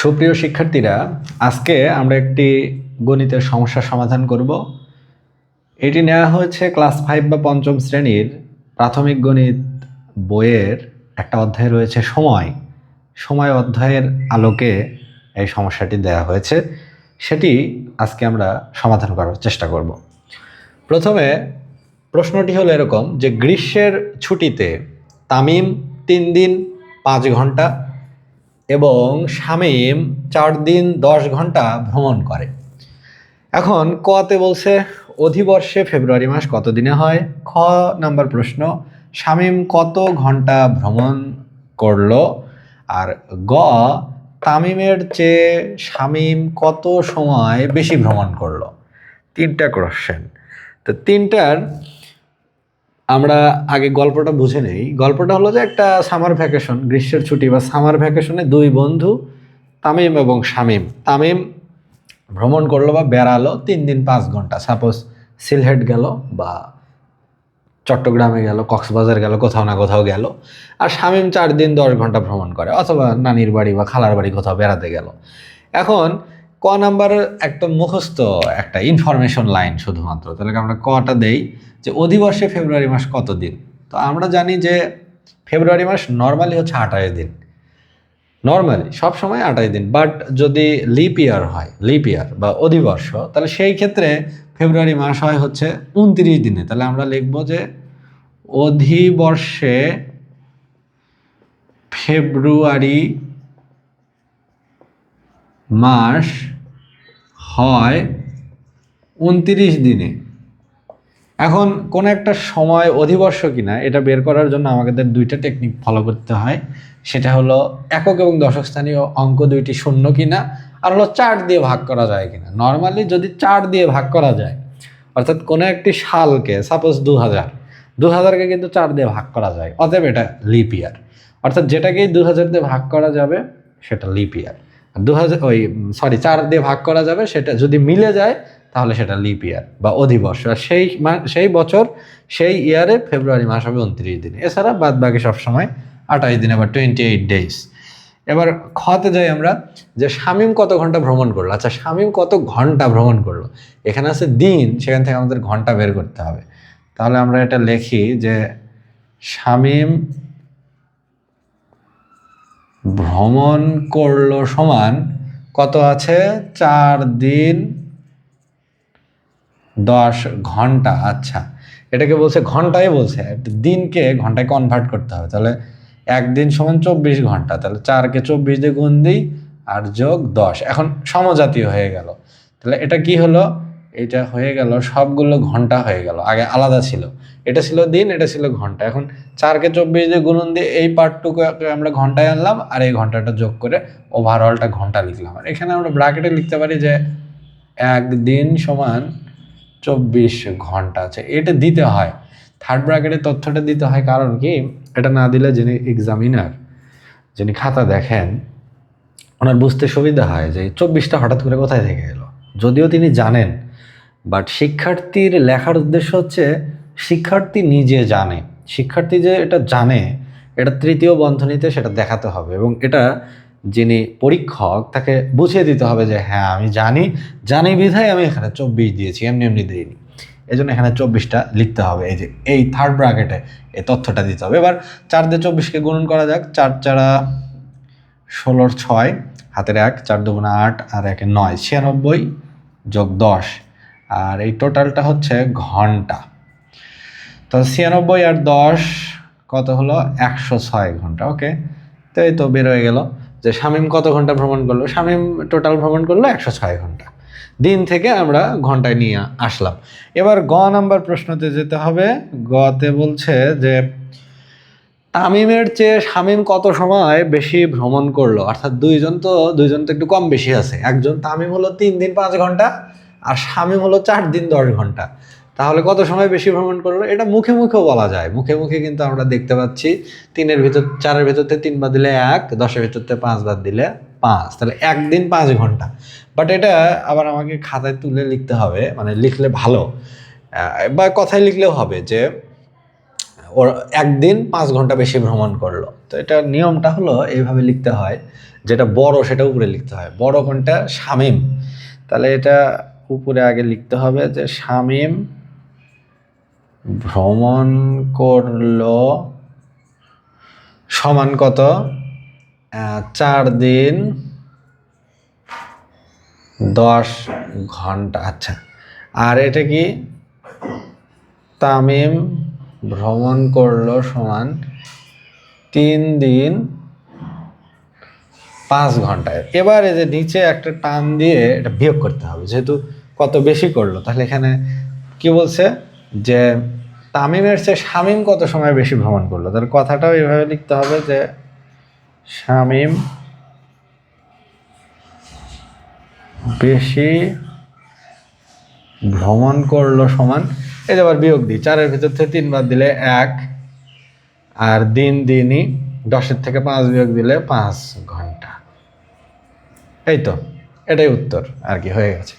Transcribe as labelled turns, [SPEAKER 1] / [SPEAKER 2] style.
[SPEAKER 1] সুপ্রিয় শিক্ষার্থীরা, আজকে আমরা একটি গণিতের সমস্যার সমাধান করব। এটি নেওয়া হয়েছে ক্লাস ফাইভ বা পঞ্চম শ্রেণির প্রাথমিক গণিত বইয়ের একটা অধ্যায় রয়েছে সময়। সময় অধ্যায়ের আলোকে এই সমস্যাটি দেওয়া হয়েছে। সেটি আজকে আমরা সমাধান করার চেষ্টা করব। প্রথমে প্রশ্নটি হলো এরকম যে গ্রীষ্মের ছুটিতে তামিম তিন দিন পাঁচ ঘণ্টা এবং শামীম চার দিন দশ ঘণ্টা ভ্রমণ করে। এখন কতে বলছে, অধিবর্ষে ফেব্রুয়ারি মাস কত দিনে হয়? খ নাম্বার প্রশ্ন, শামীম কত ঘণ্টা ভ্রমণ করল? আর গ, তামিমের চেয়ে শামীম কত সময় বেশি ভ্রমণ করল? তিনটা কোশ্চেন তো তিনটার আমরা আগে গল্পটা বুঝে নেই। গল্পটা হলো যে একটা সামার ভ্যাকেশন গ্রীষ্মের ছুটি বা সামার ভ্যাকেশনে দুই বন্ধু, তামিম এবং শামীম। তামিম ভ্রমণ করল বা বেড়ালো তিন দিন পাঁচ ঘণ্টা। সাপোজ সিলহেট গেল বা চট্টগ্রামে গেল, কক্সবাজার গেল, কোথাও না কোথাও গেল। আর শামীম চার দিন দশ ঘণ্টা ভ্রমণ করে, অথবা নানির বাড়ি বা খালার বাড়ি কোথাও বেড়াতে গেল। এখন ক নাম্বার একটা মুখস্থ, একটা ইনফরমেশন লাইন শুধুমাত্র। তাহলে আমরা কটা দেই? যে অধিবর্ষে ফেব্রুয়ারি মাস কত দিন? তো আমরা জানি যে ফেব্রুয়ারি মাস নর্মালি হচ্ছে আঠাশ দিন। নর্মালি সব সময় আঠাশ দিন। বাট যদি লিপ ইয়ার হয় লিপ ইয়ার বা অধিবর্ষ, তাহলে সেই ক্ষেত্রে ফেব্রুয়ারি মাস হয় হচ্ছে উনত্রিশ দিনে। তাহলে আমরা লিখব যে অধিবর্ষে ফেব্রুয়ারি মাস হয় উনত্রিশ দিনে। এখন কোন একটা সময় অধিবর্ষ কিনা, এটা বের করার জন্য আমাদের দুইটা টেকনিক ফলো করতে হয়। সেটা হলো একক এবং দশক স্থানীয় অঙ্ক দুইটি শূন্য কিনা, আর হলো চার দিয়ে ভাগ করা যায় কিনা। নর্মালি যদি চার দিয়ে ভাগ করা যায়, অর্থাৎ কোনো একটি সালকে সাপোজ দু হাজার, দু হাজারকে কিন্তু চার দিয়ে ভাগ করা যায়, অতএব এটা লিপ ইয়ার অর্থাৎ যেটাকেই দু হাজার দিয়ে ভাগ করা যাবে, সেটা লিপ ইয়ার দু হাজার ওই সরি চার দিয়ে ভাগ করা যাবে, সেটা যদি মিলে যায়, তাহলে সেটা লিপ ইয়ার বা অধিবর্ষ। আর সেই সেই বছর, সেই ইয়ারে ফেব্রুয়ারি মাস হবে উনত্রিশ দিন। এছাড়া বাদ বাকি সবসময় আঠাশ দিনে বা টোয়েন্টি এইট ডেজ এবার খতে যাই আমরা, যে শামীম কত ঘণ্টা ভ্রমণ করল? আচ্ছা শামীম কত ঘণ্টা ভ্রমণ করল? এখানে আছে দিন, সেখান থেকে আমাদের ঘণ্টা বের করতে হবে। তাহলে আমরা এটা লিখি যে শামীম ভ্রমণ করল সমান কত আছে? চার দিন দশ ঘণ্টা। আচ্ছা এটাকে বলছে ঘন্টায় বলছে। দিনকে ঘন্টায় কনভার্ট করতে হবে। তাহলে একদিন সমান চব্বিশ ঘণ্টা। তাহলে চারকে চব্বিশ দিয়ে গুণ দিই আর যোগ দশ। এখন সমজাতীয় হয়ে গেল। তাহলে এটা কি হলো? এটা হয়ে গেল, সবগুলো ঘণ্টা হয়ে গেল, আগে আলাদা ছিল। এটা ছিল দিন, এটা ছিল ঘণ্টা। এখন চারকে চব্বিশ দিয়ে গুণন দিয়ে এই পার্টটুকু আমরা ঘন্টায় আনলাম, আর এই ঘন্টাটা যোগ করে ওভারঅলটা ঘণ্টা লিখলাম। আর এখানে আমরা ব্র্যাকেটে লিখতে পারি যে একদিন সমান চব্বিশ ঘণ্টা আছে। এটা দিতে হয়। থার্ড ব্র্যাকেটে তথ্যটা দিতে হয় কারণ কি? এটা না দিলে যিনি এক্সামিনার যিনি খাতা দেখেন, ওনার বুঝতে সুবিধা হয় যে চব্বিশটা হঠাৎ করে কোথায় থেকে এলো। যদিও তিনি জানেন বাট শিক্ষার্থীর লেখার উদ্দেশ্য হচ্ছে শিক্ষার্থী নিজে জানে। শিক্ষার্থী যে এটা জানে, এটা তৃতীয় বন্ধনীতে সেটা দেখাতে হবে এবং এটা যিনি পরীক্ষক, তাকে বুঝিয়ে দিতে হবে যে হ্যাঁ আমি জানি। জানি বিধায় আমি এখানে চব্বিশ দিয়েছি, এমনি এমনি দিইনি। এই জন্য এখানে চব্বিশটা লিখতে হবে। এই যে, এই থার্ড ব্র্যাকেটে এই তথ্যটা দিতে হবে। এবার চার দিয়ে চব্বিশকে গুণন করা যাক। চার চারা ষোলোর ছয়, হাতের এক, চার দুগুণা আট, আর একে নয়, ছিয়ানব্বই যোগ দশ। আর এই টোটালটা হচ্ছে ঘণ্টা। তো ছিয়ানব্বই আর দশ, কত হলো? একশো ছয় ঘণ্টা, ওকে? তো এই তো বের হয়ে গেল যে শামীম কত ঘণ্টা ভ্রমণ করল? শামীম টোটাল ভ্রমণ করল একশো ছয় ঘণ্টা। দিন থেকে আমরা ঘন্টায় নিয়ে আসলাম। এবার গ নাম্বার প্রশ্নতে যেতে হবে। গতে বলছে যে, তামিমের চেয়ে শামীম কত সময় বেশি ভ্রমণ করল? অর্থাৎ দুইজন তো দুইজন তো একটু কম বেশি আছে। একজন তামিম হলো তিন দিন পাঁচ ঘণ্টা আর শামীম হলো চার দিন দশ ঘণ্টা। তাহলে কত সময় বেশি ভ্রমণ করল? এটা মুখে মুখেও বলা যায়। মুখে মুখে কিন্তু আমরা দেখতে পাচ্ছি, তিনের ভিতর, চারের ভিতরতে তিন বাদ দিলে এক, দশের ভিতরতে পাঁচ বাদ দিলে পাঁচ। তাহলে একদিন পাঁচ ঘণ্টা। বাট এটা আবার আমাকে খাতায় তুলে লিখতে হবে মানে লিখলে ভালো। বা কথায় লিখলেও হবে যে, ওর একদিন পাঁচ ঘণ্টা বেশি ভ্রমণ করল। তো এটা নিয়মটা হলো এইভাবে লিখতে হয়। যেটা বড় সেটা উপরে লিখতে হয়। বড় কোনটা? শামিম। তাহলে এটা উপরে আগে লিখতে হবে যে শামিম ভ্রমণ করল সমান কত? চার দিন দশ ঘণ্টা। আচ্ছা। আর এটা কি? তামিম ভ্রমণ করল সমান তিন দিন পাঁচ ঘন্টায় এবার যে নিচে একটা টান দিয়ে এটা বিয়োগ করতে হবে, যেহেতু কত বেশি করল? তাহলে এখানে কি বলছে? যে তামিমের চেয়ে শামিম কত সময় বেশি ভ্রমণ করল? তাহলে কথাটাও এভাবে লিখতে হবে যে শামিম বেশি ভ্রমণ করল সমান, এই আবার বিয়োগ দিই, চারের ভিতর থেকে তিনবার দিলে এক, আর দিন দিনই দশের থেকে পাঁচ বিয়োগ দিলে পাঁচ ঘণ্টা। এই তো, এটাই উত্তর আর কি, হয়ে গেছে।